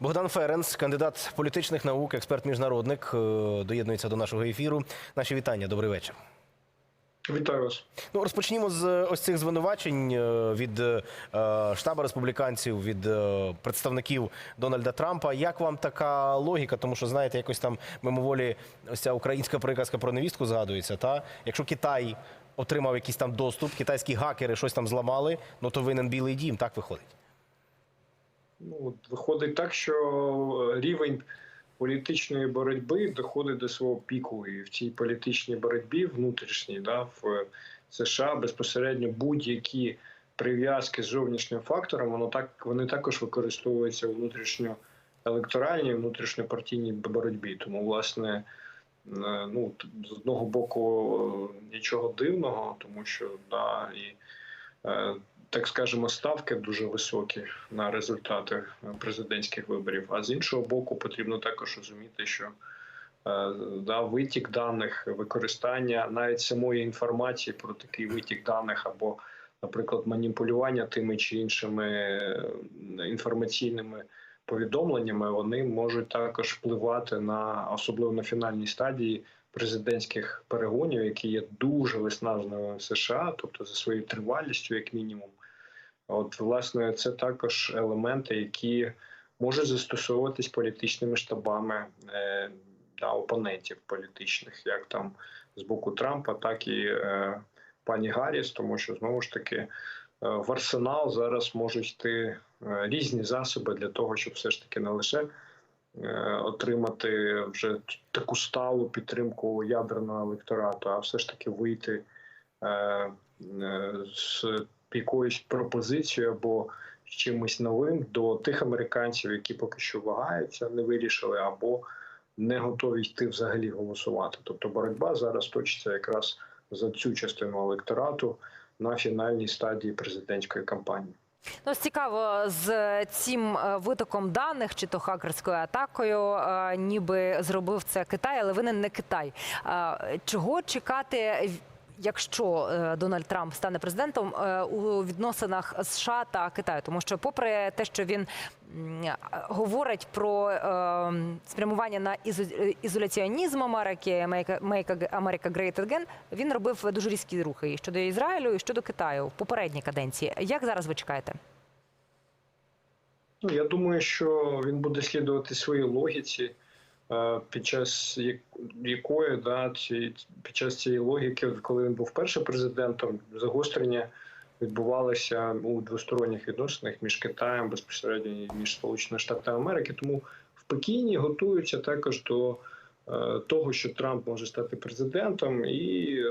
Богдан Ференц, кандидат політичних наук, експерт міжнародник, е, доєднується до нашого ефіру. Наші вітання. Добрий вечір. Вітаю вас. Ну розпочнімо з е, ось цих звинувачень е, від е, штабу республіканців, від е, представників Дональда Трампа. Як вам така логіка? Тому що знаєте, якось там мимоволі ось ця українська приказка про невістку згадується. Та якщо Китай отримав якийсь там доступ, китайські гакери щось там зламали, ну то винен білий дім. Так виходить. Ну виходить так, що рівень політичної боротьби доходить до свого піку, і в цій політичній боротьбі внутрішній, да, в США безпосередньо будь-які прив'язки з зовнішнім фактором, воно так вони також використовуються у внутрішньоелекторальній, внутрішньопартійній боротьбі. Тому, власне, е, ну з одного боку е, нічого дивного, тому що да і. Е, так скажемо, ставки дуже високі на результати президентських виборів. А з іншого боку, потрібно також розуміти, що е, да, витік даних, використання навіть самої інформації про такий витік даних або, наприклад, маніпулювання тими чи іншими е, інформаційними повідомленнями, вони можуть також впливати на особливо на фінальній стадії президентських перегонів, які є дуже виснажливими в США, тобто за своєю тривалістю, як мінімум. От, власне, це також елементи, які можуть застосовуватись політичними штабами е, да, опонентів політичних, як там з боку Трампа, так і е, пані Гарріс, тому що знову ж таки е, в арсенал зараз можуть йти е, різні засоби для того, щоб все ж таки не лише отримати вже таку сталу підтримку ядерного електорату, а все ж таки вийти е, е, з якоюсь пропозицією або чимось новим до тих американців, які поки що вагаються, не вирішили, або не готові йти взагалі голосувати. Тобто боротьба зараз точиться якраз за цю частину електорату на фінальній стадії президентської кампанії. Ну, цікаво, з цим е, витоком даних чи то хакерською атакою, е, ніби зробив це Китай, але винен не Китай. Е, Чого чекати, якщо е, Дональд Трамп стане президентом е, у відносинах США та Китаю? Тому що, попри те, що він говорить про е, спрямування на ізо- ізоляціонізм Америки, «Make- «Make America Great Again», він робив дуже різкі рухи і щодо Ізраїлю, і щодо Китаю в попередній каденції. Як зараз ви чекаєте? Ну, я думаю, що він буде слідувати своїй логіці, е, під час якої да, ці, під час цієї логіки, коли він був першим президентом, загострення відбувалося у двосторонніх відносинах між Китаєм безпосередньо і між Сполученими Штатами Америки. Тому в Пекіні готуються також до е, того, що Трамп може стати президентом, і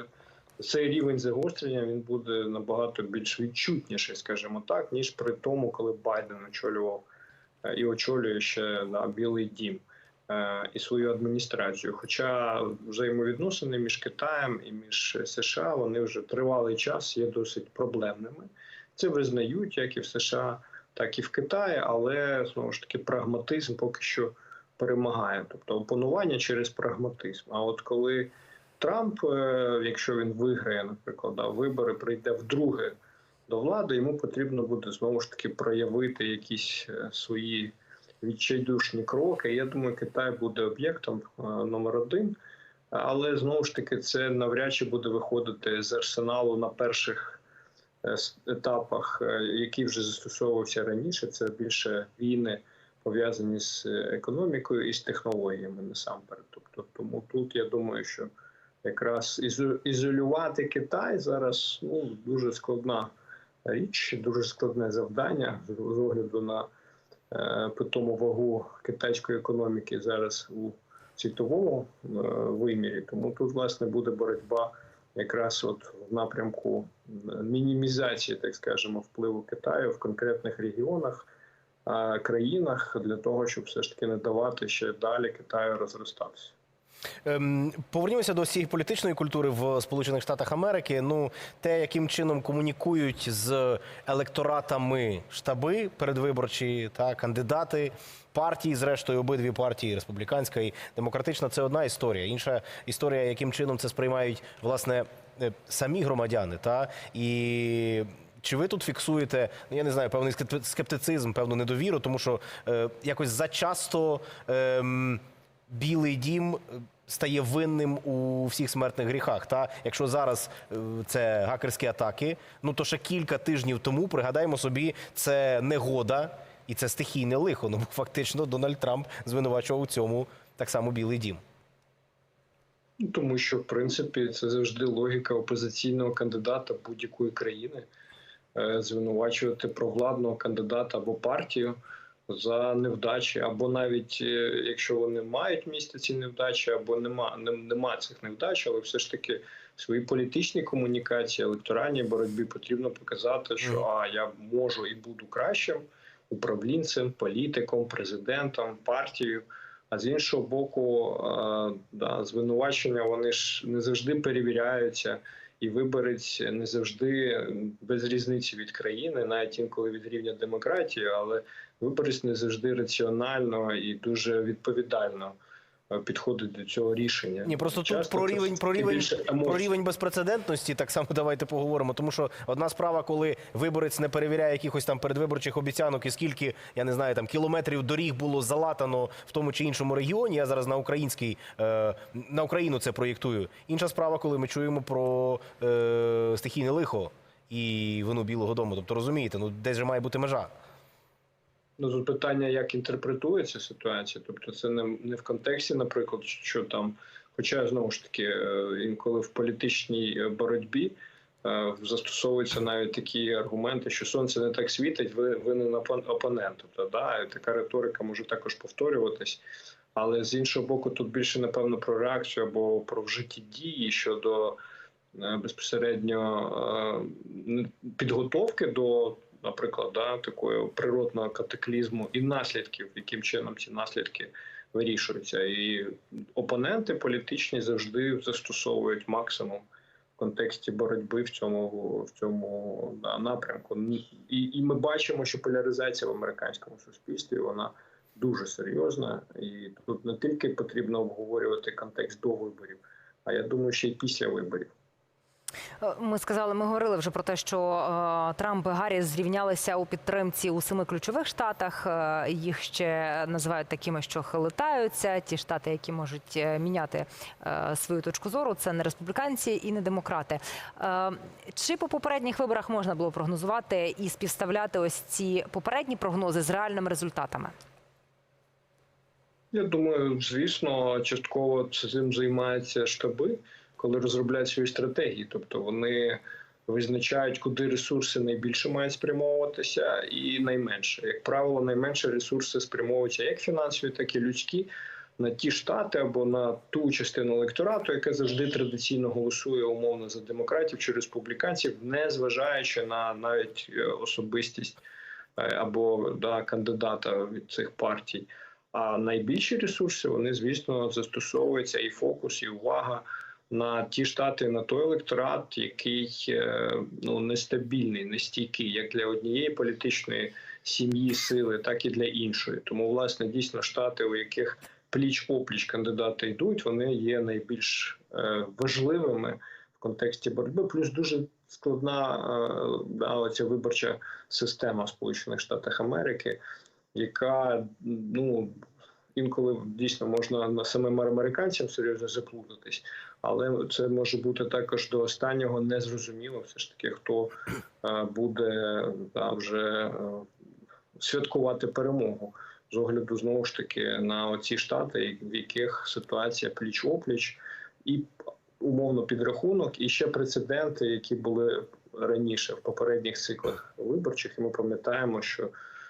цей рівень загострення він буде набагато більш відчутніший, скажімо так, ніж при тому, коли Байден очолював е, і очолює ще на Білий Дім е, і свою адміністрацію. Хоча взаємовідносини між Китаєм і між США вони вже тривалий час є досить проблемними. Це визнають як і в США, так і в Китаї, але знову ж таки прагматизм поки що перемагає, тобто опанування через прагматизм. А от коли Трамп, е, якщо він виграє, наприклад, вибори, прийде вдруге до влади, йому потрібно буде знову ж таки проявити якісь е, свої відчайдушні кроки. Я думаю, Китай буде об'єктом е, номер один, але знову ж таки це навряд чи буде виходити з арсеналу на перших е, етапах, е, який вже застосовувався раніше. Це більше війни пов'язані з економікою і з технологіями насамперед. Тобто, тому тут я думаю, що якраз ізо- ізолювати Китай зараз ну дуже складна річ, дуже складне завдання з огляду на питому вагу китайської економіки зараз у світовому е, вимірі. Тому тут власне буде боротьба якраз от в напрямку мінімізації, так скажемо, впливу Китаю в конкретних регіонах. е, Країнах для того, щоб все ж таки не давати ще далі Китаю розростатися. Ем, повернімося до цієї політичної культури в Сполучених Штатах Америки. Ну, те, яким чином комунікують з електоратами штаби передвиборчі та кандидати партії, зрештою, обидві партії, республіканська і демократична, це одна історія. Інша історія, яким чином це сприймають власне е, самі громадяни, та і Чи ви тут фіксуєте, ну я не знаю, певний скептицизм, певну недовіру, тому що е, якось зачасто ем, Білий дім е, стає винним у всіх смертних гріхах. Та якщо зараз е, це гакерські атаки, ну то ще кілька тижнів тому пригадаємо собі, це негода і це стихійне лихо. Ну бо фактично Дональд Трамп звинувачував у цьому так само Білий дім. Ну, Тому що, в принципі, це завжди логіка опозиційного кандидата будь-якої країни е, звинувачувати провладного кандидата або партію за невдачі, або навіть е, якщо вони мають місце ці невдачі, або нема, нем- нема цих невдач, але все ж таки в своїй політичній комунікації, електоральній боротьбі потрібно показати, що а я можу і буду кращим управлінцем, політиком, президентом, партією. А з іншого боку, е, да, звинувачення вони ж не завжди перевіряються, і виборець не завжди без різниці від країни, навіть інколи від рівня демократії, але виборець не завжди раціонально і дуже відповідально підходить до цього рішення. Ні, просто тут про рівень, про рівень, про рівень безпрецедентності так само давайте поговоримо. Тому що одна справа, коли виборець не перевіряє якихось там передвиборчих обіцянок, і скільки я не знаю, там кілометрів доріг було залатано в тому чи іншому регіоні. Я зараз на український е, на Україну це проєктую. Інша справа, коли ми чуємо про е, стихійне лихо і вину Білого Дому. Тобто розумієте, ну десь же має бути межа. Ну, тут питання, як інтерпретується ситуація. Тобто, це не, не в контексті, наприклад, що там, хоча знову ж таки, е, інколи в політичній е, боротьбі е, застосовуються навіть такі аргументи, що сонце не так світить, ви винен опон- опонент. Тобто, да, така риторика може також повторюватись. Але з іншого боку, тут більше напевно про реакцію або про вжиті дії щодо безпосередньо підготовки до, наприклад, да, такого природного катаклізму і наслідків, яким чином ці наслідки вирішуються. І опоненти політичні завжди застосовують максимум в контексті боротьби в цьому в цьому да, напрямку. І, і ми бачимо, що поляризація в американському суспільстві вона дуже серйозна, і тут не тільки потрібно обговорювати контекст до виборів, а я думаю, ще й після виборів. Ми сказали, ми говорили вже про те, що е, Трамп і Гарріс зрівнялися у підтримці у семи ключових штатах. Е, їх ще називають такими, що хилитаються. Ті штати, які можуть е, міняти свою точку зору, це не республіканці і не демократи. Чи по попередніх виборах можна було прогнозувати і співставляти ось ці попередні прогнози з реальними результатами? Я думаю, звісно, частково цим займаються штаби, коли розробляють свої стратегії. Тобто вони визначають, куди ресурси найбільше мають спрямовуватися, і найменше. Як правило, найменше ресурси спрямовуються як фінансові, так і людські. На ті штати або на ту частину електорату, яка завжди традиційно голосує умовно за демократів чи республіканців, не зважаючи на навіть е, особистість е, або да, кандидата від цих партій. А найбільші ресурси вони, звісно, застосовуються і фокус, і увага на ті штати, на той електорат, який е, ну нестабільний, нестійкий, як для однієї політичної сім'ї, сили, так і для іншої. Тому, власне, дійсно, штати, у яких пліч опліч кандидати йдуть, вони є найбільш е, важливими в контексті боротьби. Плюс дуже складна е, да, оця виборча система в Сполучених Штатах Америки яка ну інколи дійсно можна на самим американцям серйозно заплутатись, але це може бути також до останнього незрозуміло. Все ж таки, хто е, буде да, вже е, святкувати перемогу з огляду знову ж таки на оці штати, в яких ситуація пліч опліч і умовно підрахунок, і ще прецеденти, які були раніше в попередніх циклах виборчих, і ми пам'ятаємо, що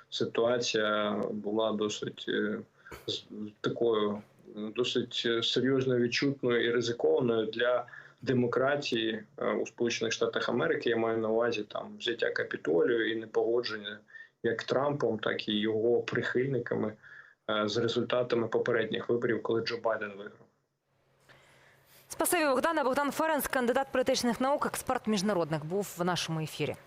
ситуація була досить е, такою е, досить е, серйозно відчутною і ризикованою для демократії е, у Сполучених Штатах Америки. Я маю на увазі там взяття капітолію і непогодження як Трампом, так і його прихильниками з результатами попередніх виборів, коли Джо Байден виграв. Спасибі, Богдана. Богдан Ференс, кандидат політичних наук, експерт міжнародник, був в нашому ефірі.